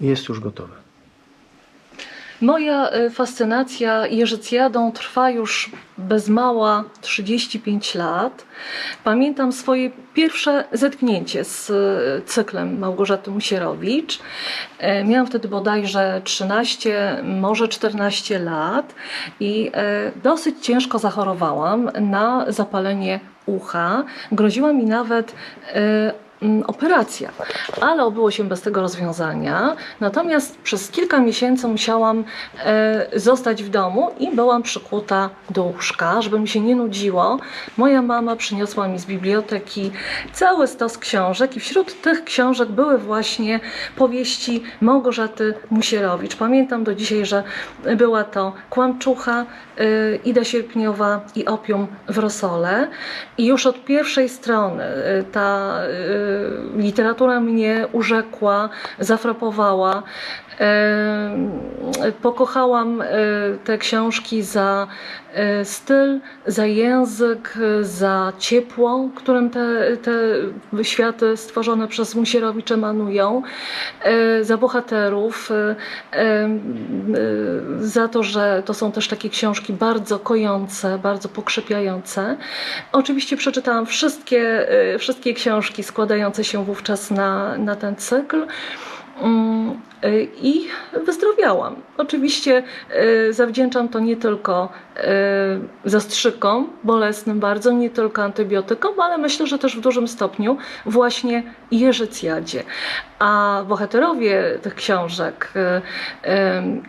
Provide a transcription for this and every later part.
jest już gotowe. Moja y, fascynacja Jerzycjadą trwa już bez mała 35 lat. Pamiętam swoje pierwsze zetknięcie z y, cyklem Małgorzaty Musierowicz. E, Miałam wtedy bodajże 13, może 14 lat i e, dosyć ciężko zachorowałam na zapalenie ucha. Groziła mi nawet e, operacja, ale obyło się bez tego rozwiązania. Natomiast przez kilka miesięcy musiałam e, zostać w domu i byłam przykuta do łóżka, żeby mi się nie nudziło. Moja mama przyniosła mi z biblioteki cały stos książek i wśród tych książek były właśnie powieści Małgorzaty Musierowicz. Pamiętam do dzisiaj, że była to Kłamczucha, y, Ida Sierpniowa i Opium w Rosole. I już od pierwszej strony y, ta y, literatura mnie urzekła, zafrapowała. Y, Pokochałam y, te książki za y, styl, za język, y, za ciepło, którym te, te światy stworzone przez Musierowicz emanują, y, za bohaterów, y, y, y, za to, że to są też takie książki bardzo kojące, bardzo pokrzepiające. Oczywiście przeczytałam wszystkie, y, wszystkie książki składające się wówczas na, na ten cykl. Mm, y, I wyzdrowiałam. Oczywiście y, zawdzięczam to nie tylko y, zastrzykom bolesnym bardzo, nie tylko antybiotykom, ale myślę, że też w dużym stopniu właśnie Jerzycjadzie. A bohaterowie tych książek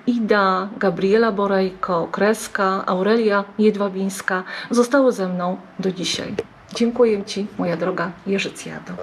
Ida, Gabriela Borejko, Kreska, Aurelia Jedwabińska zostały ze mną do dzisiaj. Dziękuję Ci, moja droga Jerzycjado.